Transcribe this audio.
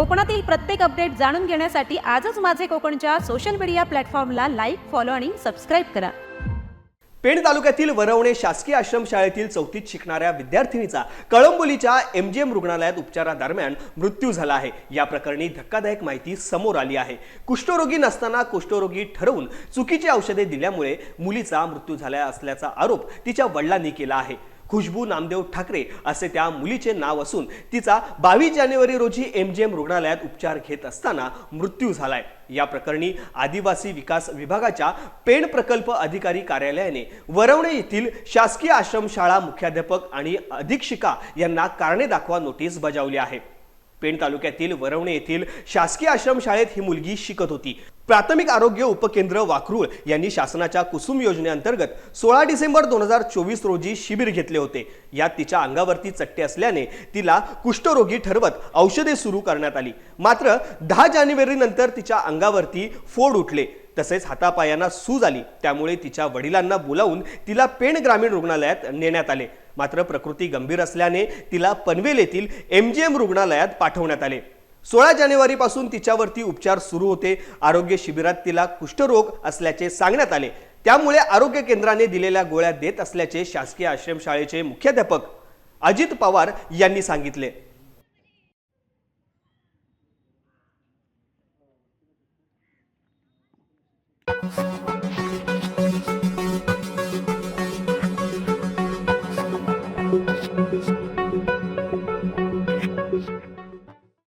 कोकणातील प्रत्येक अपडेट जाणून घेण्यासाठी आजच माझे कोकणच्या सोशल मीडिया प्लॅटफॉर्मला लाईक फॉलो आणि सबस्क्राईब करा. पेण तालुक्यातील वरवणे शासकीय आश्रमशाळेतील चौथीत शिकणाऱ्या विद्यार्थिनीचा कळंबोलीच्या एम रुग्णालयात उपचारादरम्यान मृत्यू झाला आहे. या प्रकरणी धक्कादायक माहिती समोर आली आहे. कुष्ठरोगी नसताना कुष्ठरोगी ठरवून चुकीची औषधे दिल्यामुळे मुलीचा मृत्यू झाला असल्याचा आरोप तिच्या वडिलांनी केला आहे. खुशबू नामदेव ठाकरे असे त्या मुलीचे नाव असून तिचा बावीस जानेवारी रोजी एम जे एम रुग्णालयात उपचार घेत असताना मृत्यू झालाय. या प्रकरणी आदिवासी विकास विभागाच्या पेण प्रकल्प अधिकारी कार्यालयाने वरवणे येथील शासकीय आश्रमशाळा मुख्याध्यापक आणि अधीक्षिका यांना कारणे दाखवा नोटीस बजावली आहे. पेण तालुक्यातील वरवणे येथील शासकीय आश्रमशाळेत ही मुलगी शिकत होती. प्राथमिक आरोग्य उपकेंद्र वाखरूळ यांनी शासनाच्या कुसुम योजनेअंतर्गत सोळा डिसेंबर दोन हजार चोवीस रोजी शिबिर घेतले होते. यात तिच्या अंगावरती चट्टे असल्याने तिला कुष्ठरोगी ठरवत औषधे सुरू करण्यात आली. मात्र दहा जानेवारी नंतर तिच्या अंगावरती फोड उठले. तसेच हातापायांना सूज आली. त्यामुळे तिच्या वडिलांना बोलावून तिला पेण ग्रामीण रुग्णालयात नेण्यात आले. मात्र प्रकृती गंभीर असल्याने तिला पनवेल येथील एम जी एम रुग्णालयात पाठवण्यात आले. सोळा जानेवारीपासून तिच्यावरती उपचार सुरू होते. आरोग्य शिबिरात तिला कुष्ठरोग असल्याचे सांगण्यात आले. त्यामुळे आरोग्य केंद्राने दिलेल्या गोळ्या देत असल्याचे शासकीय आश्रमशाळेचे मुख्याध्यापक अजित पवार यांनी सांगितले.